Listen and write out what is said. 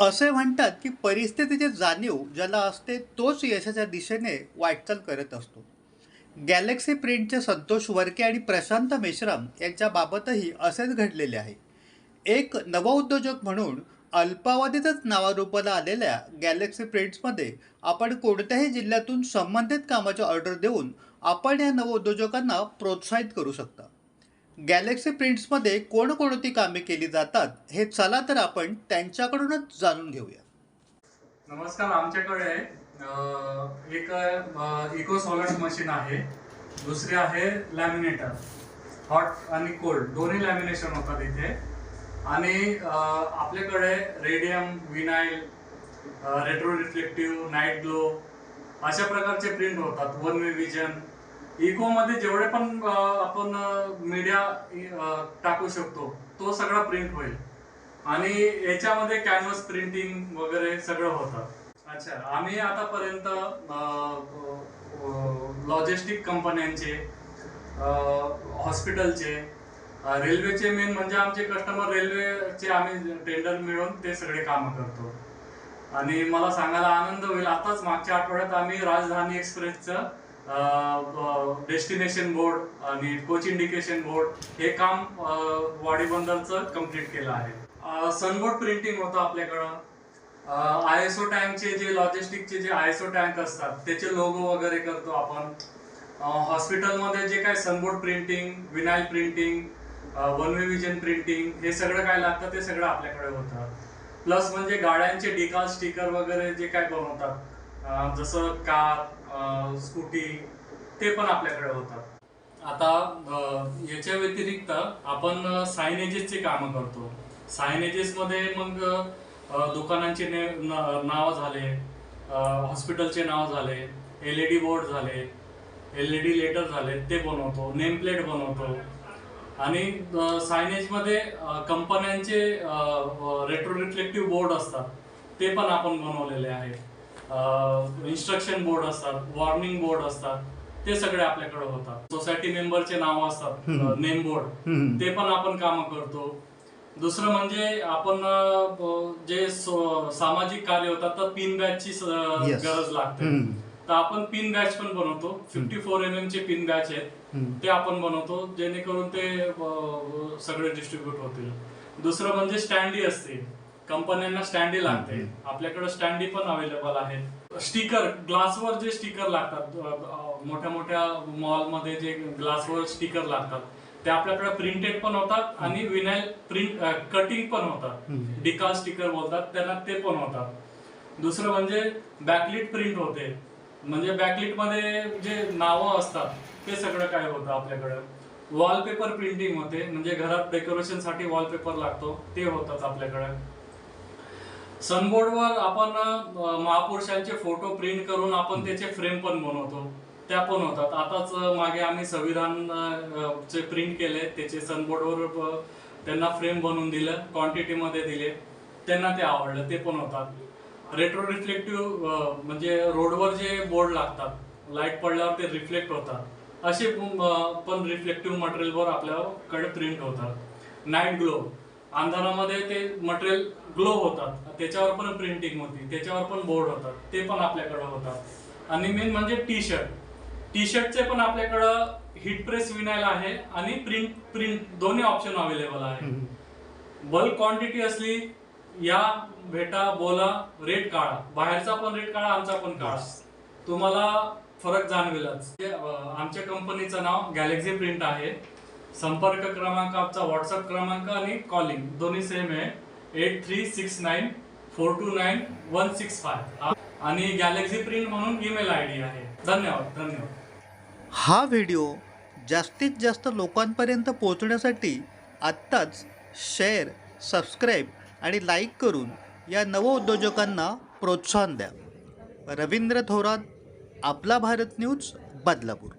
असे म्हणतात की परिस्थितीची जाणीव ज्याला असते तोच यशाच्या दिशेने वाटचाल करत असतो. गॅलेक्सी प्रिंटचे संतोष वरके आणि प्रशांत मेश्राम यांच्याबाबतही असेच घडलेले आहे. एक नवउद्योजक म्हणून अल्पावधीतच नावारूपाला आलेल्या गॅलेक्सी प्रिंट्समध्ये आपण कोणत्याही जिल्ह्यातून संबंधित कामाची ऑर्डर देऊन आपण या नवउद्योजकांना प्रोत्साहित करू शकता. गॅलेक्सी प्रिंट्समध्ये कोणकोणती कामे केली जातात हे चला तर आपण त्यांच्याकडूनच जाणून घेऊया. नमस्कार आमच्याकडे एक इको सॉलट मशीन आहे. दुसरी आहे लॅमिनेटर हॉट आणि कोल्ड दोन्ही लॅमिनेशन होतात इथे. आणि आपल्याकडे radium vinyl retro reflective night glow अशा प्रकारचे प्रिंट होतात. वन वे विजन इको मध्ये जेवढे पण आपण मीडिया टाकू शकतो तो सगळा प्रिंट होईल. आणि याच्यामध्ये कॅनव्हास प्रिंटिंग वगैरे सगळं होतं. अच्छा आम्ही आतापर्यंत लॉजिस्टिक कंपन्यांचे हॉस्पिटलचे रेल्वेचे मेन म्हणजे आमचे कस्टमर रेल्वेचे आम्ही टेंडर मिळवून ते सगळे कामं करतो. आणि मला सांगायला आनंद होईल आताच मागच्या आठवड्यात आम्ही राजधानी एक्सप्रेसचं डेस्टिनेशन बोर्ड आणि कोच इंडिकेशन बोर्ड हे काम वाडी बंदरचं कंप्लीट केलं आहे. सनबोर्ड प्रिंटिंग होतं आपल्याकडं. आय एस ओ टँकचे जे लॉजिस्टिकचे जे आय एस ओ टँक असतात त्याचे लोगो वगैरे करतो आपण. हॉस्पिटलमध्ये जे काय sunboard printing vinyl printing one way vision printing हे सगळं काय लागतं ते सगळं आपल्याकडे होतं. प्लस म्हणजे गाड्यांचे डिकाल स्टिकर वगैरे जे काय बनवतात जसं कार स्कूटी ते पण आपल्याकडे होतात. आता याच्या व्यतिरिक्त आपण सायनेजेसचे कामं करतो. सायनेजेस मध्ये मग दुकानांचे ने- नाव झाले हॉस्पिटलचे नाव झाले एल डी बोर्ड झाले एल ई डी लेटर झाले ते बनवतो नेम प्लेट बनवतो. आणि सायनेजमध्ये कंपन्यांचे रेट्रो रिफ्लेक्टिव्ह बोर्ड असतात ते पण आपण बनवलेले आहेत. इन्स्ट्रक्शन बोर्ड असतात वॉर्निंग बोर्ड असतात ते सगळे आपल्याकडे होतात सोसायटी मेंबरचे नाव असतात. Name board. ते पण आपण कामं करतो दुसरं म्हणजे आपण जे सामाजिक कार्य होतात तर पिन बॅचची. गरज लागते. तर आपण पिन बॅच पण बनवतो फिफ्टी फोर एम एम चे पिन बॅच आहेत. ते आपण बनवतो जेणेकरून ते सगळे डिस्ट्रीब्यूट होतील दुसरं म्हणजे स्टँडी असते कंपन्यांना स्टँडी लागते. आपल्याकडे स्टँडी पण अवेलेबल आहेत. स्टिकर ग्लासवर जे स्टिकर लागतात मोठ्या मोठ्या मॉलमध्ये जे ग्लासवर स्टिकर लागतात ते आपल्याकडे प्रिंटेड पण होतात आणि विनाईल प्रिंट कटिंग पण होतात. डिकाल स्टिकर बोलतात त्यांना ते पण होतात. दुसरं म्हणजे बॅकलिट प्रिंट होते. म्हणजे बॅकलिटमध्ये जे नावं असतात ते सगळं काय होतं आपल्याकडं. वॉलपेपर प्रिंटिंग होते म्हणजे घरात डेकोरेशनसाठी वॉलपेपर लागतो ते होतात आपल्याकडे. सनबोर्डवर आपण महापुरुषांचे फोटो प्रिंट करून आपण त्याचे फ्रेम पण बनवतो. त्या पण होतात. आताच मागे आम्ही संविधान चे प्रिंट केले. त्याचे सनबोर्डवर त्यांना फ्रेम बनवून दिलं. क्वांटिटीमध्ये दिले. त्यांना ते आवडलं. ते पण होतात. रेट्रो रिफ्लेक्टिव्ह म्हणजे रोडवर जे बोर्ड लागतात लाइट पडल्यावर ते रिफ्लेक्ट होतात. असे पण रिफ्लेक्टिव्ह मटेरियलवर आपल्याकडे प्रिंट होतात. नाईट ग्लो अंधारामध्ये ते मटेरियल ग्लो होतात. त्याच्यावर पण प्रिंटिंग होती. त्याच्यावर पण बोर्ड होतात. ते पण आपल्याकडे होतात. आणि मेन म्हणजे टी शर्ट टी शर्टचे पण आपल्याकडं हिट प्रेस विनायला आहे आणि प्रिंट प्रिंट दोन्ही ऑप्शन अवेलेबल आहे. बल्क क्वांटिटी असली या भेटा बोला रेट काढा. बाहेरचा पण रेट काढा आमचा पण काढा. तुम्हाला फरक जाणवेलच. आमच्या कंपनीचं नाव गॅलेक्सी प्रिंट आहे. संपर्क क्रमांक आमचा व्हॉट्सअप क्रमांक आणि कॉलिंग दोन्ही सेम आहे. Eight three six nine four two nine one six five आणि गॅलेक्सी प्रिंट म्हणून ईमेल आय डी आहे. धन्यवाद धन्यवाद. हा व्हिडिओ जास्तीत जास्त लोकांपर्यंत पोहोचण्यासाठी आत्ताच शेअर सबस्क्राईब आणि लाईक करून या नवउद्योजकांना प्रोत्साहन द्या. रवींद्र थोरात आपला भारत न्यूज बदलापूर.